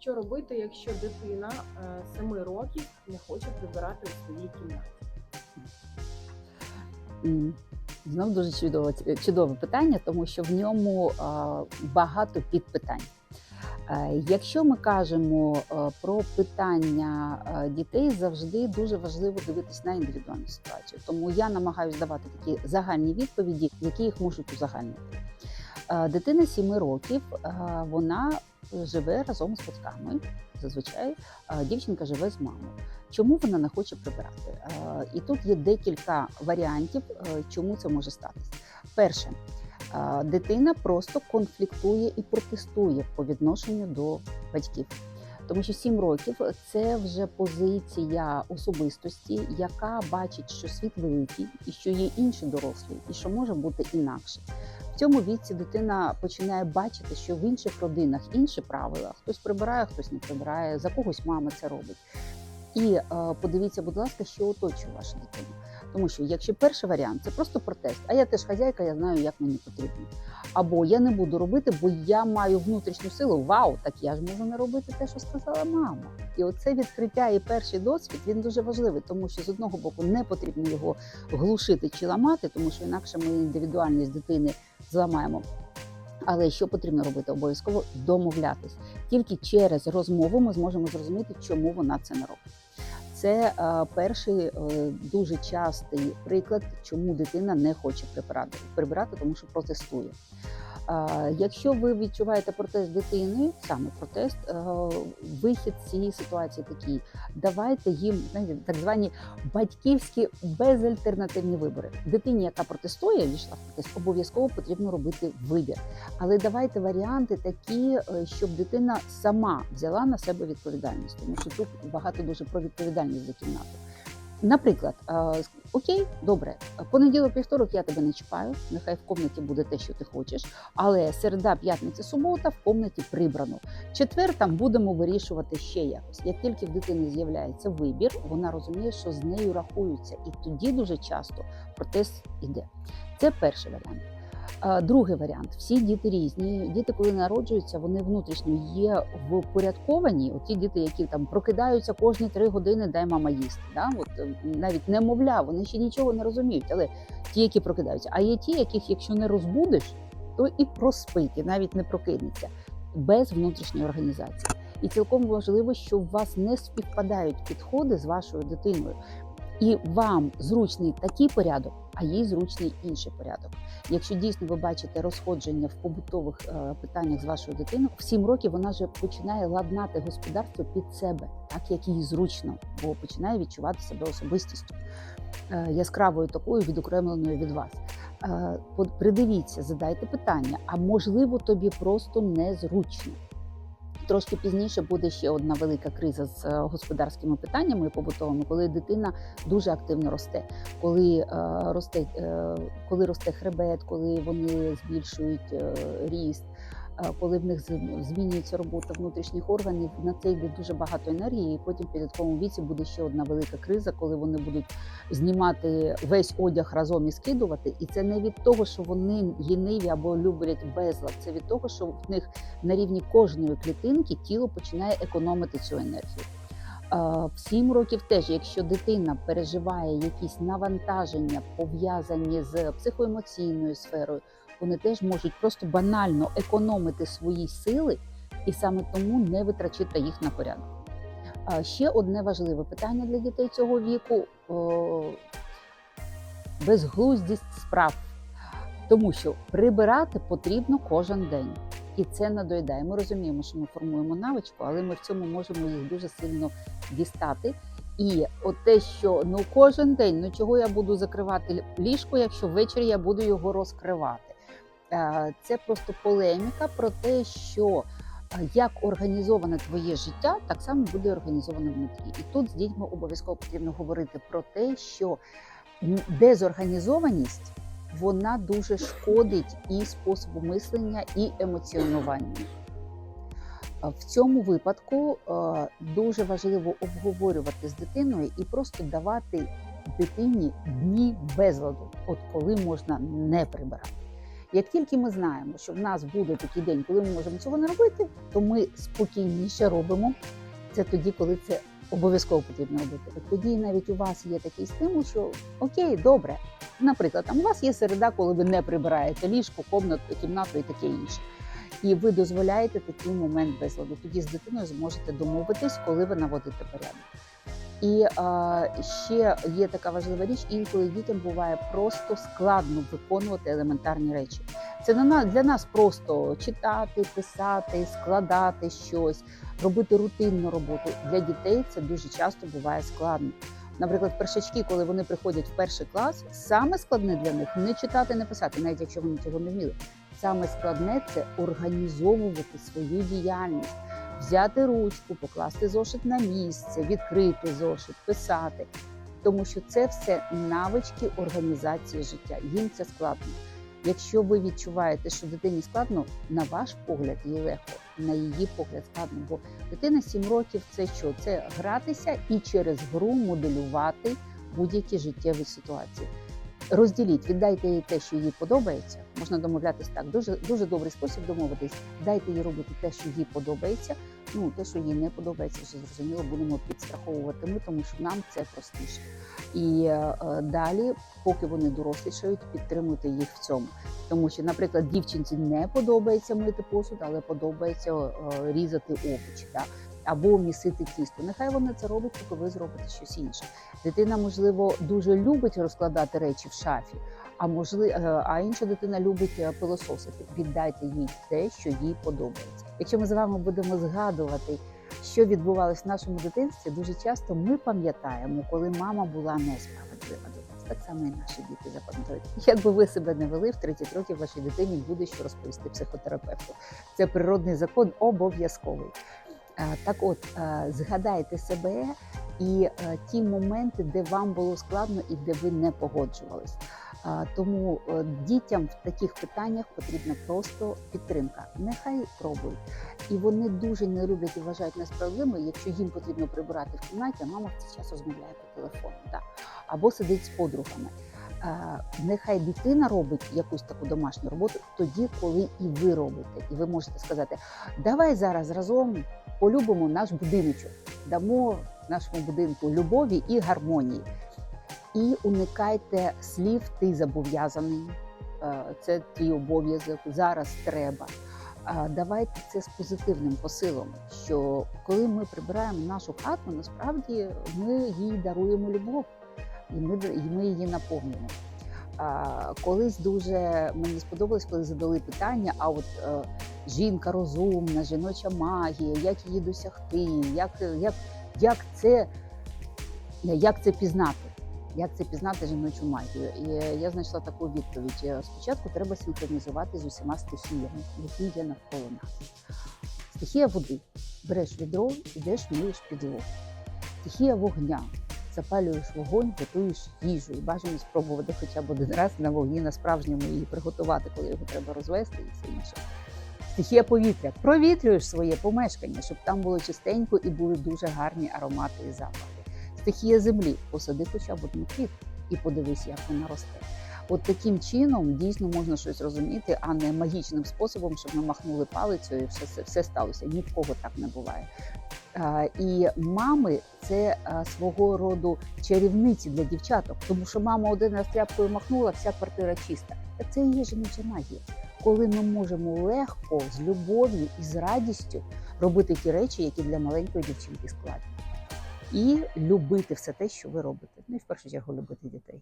Що робити, якщо дитина 7 років не хоче прибирати у своїй кімнаті? Знов дуже чудове, чудове питання, тому що в ньому багато підпитань. Е, Якщо ми кажемо е, про питання е, дітей, завжди дуже важливо дивитись на індивідуальну ситуацію. Тому я намагаюся давати такі загальні відповіді, які їх можуть узагальнити. Е, Дитина 7 років е, вона живе разом з батьками. Зазвичай дівчинка живе з мамою. Чому вона не хоче прибирати? І тут є декілька варіантів, чому це може статися. Перше, дитина просто конфліктує і протестує по відношенню до батьків. Тому що 7 років це вже позиція особистості, яка бачить, що світ великий і що є інші дорослі, і що може бути інакше. Цьому віці дитина починає бачити, що в інших родинах інші правила. Хтось прибирає, хтось не прибирає, за когось мама це робить. І е, подивіться, будь ласка, що оточує вашу дитину. Тому що якщо перший варіант це просто протест, а я теж хазяйка, я знаю, як мені потрібно. Або я не буду робити, бо я маю внутрішню силу. Вау, так я ж можу не робити те, що сказала мама. І оце відкриття і перший досвід він дуже важливий, тому що з одного боку не потрібно його глушити чи ламати, тому що інакше ми індивідуальність дитини зламаємо. Але що потрібно робити? Обов'язково домовлятись. Тільки через розмову ми зможемо зрозуміти, чому вона це не робить. Це е, перший е, дуже частий приклад, чому дитина не хоче прибирати, прибирати, тому що протестує. Якщо ви відчуваєте протест дитини, саме протест, е, вихід з цієї ситуації такий: давайте їм так звані батьківські безальтернативні вибори. Дитині, яка протестує, війшла в протест, обов'язково потрібно робити вибір. Але давайте варіанти такі, е, щоб дитина сама взяла на себе відповідальність, тому що тут багато дуже про відповідальність за кімнату. Наприклад, е, окей, добре, понеділок, вівторок я тебе не чіпаю. Нехай в комнаті буде те, що ти хочеш. Але середа, п'ятниця, субота в комнаті прибрано. Четвер там будемо вирішувати ще якось. Як тільки в дитини з'являється вибір, вона розуміє, що з нею рахуються, і тоді дуже часто протест іде. Це перший варіант. А, Другий варіант: всі діти різні. Діти, коли народжуються, вони внутрішньо є впорядковані. От ті діти, які там прокидаються кожні три години, дай мама їсти. Да? От е, навіть немовля, вони ще нічого не розуміють. Але ті, які прокидаються, а є ті, яких, якщо не розбудиш, то і проспить, і навіть не прокинеться без внутрішньої організації. І цілком важливо, що у вас не співпадають підходи з вашою дитиною. І вам зручний такий порядок, а їй зручний інший порядок. Якщо дійсно ви бачите розходження в побутових е, питаннях з вашою дитиною, в 7 років вона вже починає ладнати господарство під себе, так як їй зручно, бо починає відчувати себе особистістю е, яскравою такою відокремленою від вас. Е, Придивіться, задайте питання, а можливо, тобі просто незручно. Трошки пізніше буде ще одна велика криза з е, господарськими питаннями і побутовими, коли дитина дуже активно росте, коли е, росте, е, коли росте хребет, коли вони збільшують ріст, коли в них змінюється робота внутрішніх органів, на це йде дуже багато енергії. І потім в підлітковому віці буде ще одна велика криза, коли вони будуть знімати весь одяг разом і скидувати. І це не від того, що вони ліниві або люблять безлад. Це від того, що в них на рівні кожної клітинки тіло починає економити цю енергію. Е, В 7 років теж, якщо дитина переживає якісь навантаження, пов'язані з психоемоційною сферою, вони теж можуть просто банально економити свої сили і саме тому не витрачати їх на порядок. Е, Ще одне важливе питання для дітей цього віку безглуздість справ, тому що прибирати потрібно кожен день. І це надоїдає. Ми розуміємо, що ми формуємо навичку, але ми в цьому можемо їх дуже сильно дістати. І от те, що ну кожен день, ну чого я буду закривати ліжко, якщо ввечері я буду його розкривати. Е, Це просто полеміка про те, що е, як організоване твоє життя, так само буде організоване внутрі. І тут з дітьми обов'язково потрібно говорити про те, що дезорганізованість вона дуже шкодить і способу мислення, і емоціонуванню. В цьому випадку е, дуже важливо обговорювати з дитиною і просто давати дитині дні безладу, от коли можна не прибирати. Як тільки ми знаємо, що в нас буде такий день, коли ми можемо цього не робити, то ми спокійніше робимо це тоді, коли це обов'язково потрібно робити. От тоді навіть у вас є такий стимул, що окей, добре. Наприклад, там у вас є середа, коли ви не прибираєте ліжко, комнату, кімнату і таке інше. І ви дозволяєте такий момент безладу. Тоді з дитиною зможете домовитись, коли ви наводите порядок. І а, ще є така важлива річ, інколи дітям буває просто складно виконувати елементарні речі. Це для нас просто читати, писати, складати щось, робити рутинну роботу. Для дітей це дуже часто буває складно. Наприклад, першачки, коли вони приходять в перший клас, саме складне для них не читати, не писати, навіть якщо вони цього не вміли. Саме складне це організовувати свою діяльність, взяти ручку, покласти зошит на місце, відкрити зошит, писати. Тому що це все навички організації життя. Їм це складно. Якщо ви відчуваєте, що дитині складно, на ваш погляд їй легко, на її погляд складно. Бо дитина 7 років це що? Це гратися і через гру моделювати будь-які життєві ситуації. Розділіть, віддайте їй те, що їй подобається. Можна домовлятись так. Дуже дуже добрий спосіб домовитись. Дайте їй робити те, що їй подобається. Ну те, що їй не подобається, вже зрозуміло, будемо підстраховувати ми, тому що нам це простіше. І е, далі, поки вони дорослішають, підтримуйте їх в цьому. Тому що, наприклад, дівчинці не подобається мити посуд, але подобається е, різати овочі. Да? Або місити тісто. Нехай вона це робить, поки ви зробите щось інше. Дитина, можливо, дуже любить розкладати речі в шафі, а можливо, а інша дитина любить е, пилососити. Віддайте їй те, що їй подобається. Якщо ми з вами будемо згадувати, що відбувалось в нашому дитинстві, дуже часто ми пам'ятаємо, коли мама була несправедлива до нас. Так само і наші діти запам'ятають. Якби ви себе не вели, в 30 років вашій дитині буде що розповісти психотерапевту. Це природний закон обов'язковий. Е, Так от, е, згадайте себе і е, ті моменти, де вам було складно і де ви не погоджувались. Тому е, дітям в таких питаннях потрібна просто підтримка. Нехай пробують. І вони дуже не люблять і вважають несправедливими, якщо їм потрібно прибирати в кімнаті, а мама в цей час розмовляє по телефону, да. або сидить з подругами. Нехай дитина робить якусь таку домашню роботу тоді, коли і ви робите. І ви можете сказати: давай зараз разом полюбимо наш будиночок, дамо нашому будинку любові і гармонії. І уникайте слів ти зобов'язаний, е, це твій обов'язок, зараз треба. Давайте це з позитивним посилом. Що коли ми прибираємо нашу хату, насправді ми їй даруємо любов, і ми, і ми її наповнюємо. Колись дуже мені сподобалось, коли задали питання: а от е, жінка розумна, жіноча магія, як її досягти, як, як, як, це, як це пізнати? Як це пізнати жіночу магію? І я знайшла таку відповідь: спочатку треба синхронізувати з усіма стихіями, які є навколо нас. Стихія води. Береш відро, ідеш, миєш підлогу. Стихія вогня. Запалюєш вогонь, готуєш їжу і бажано спробувати хоча б один раз на вогні на справжньому її приготувати, коли його треба розвести і все інше. Стихія повітря. Провітрюєш своє помешкання, щоб там було чистенько і були дуже гарні аромати і запахи. Стихія землі. Посади хоча б одну квітку і подивись, як вона росте. От таким чином дійсно можна щось розуміти, а не магічним способом, щоб ми махнули палицею і все, все, сталося. Ні в кого так не буває. А, І мами це а, свого роду чарівниці для дівчаток, тому що мама один раз тряпкою махнула, вся квартира чиста. Та Це і є жіноча магія, коли ми можемо легко, з любов'ю і з радістю робити ті речі, які для маленької дівчинки складні. І любити все те, що ви робите. Ну і в першу чергу любити дітей.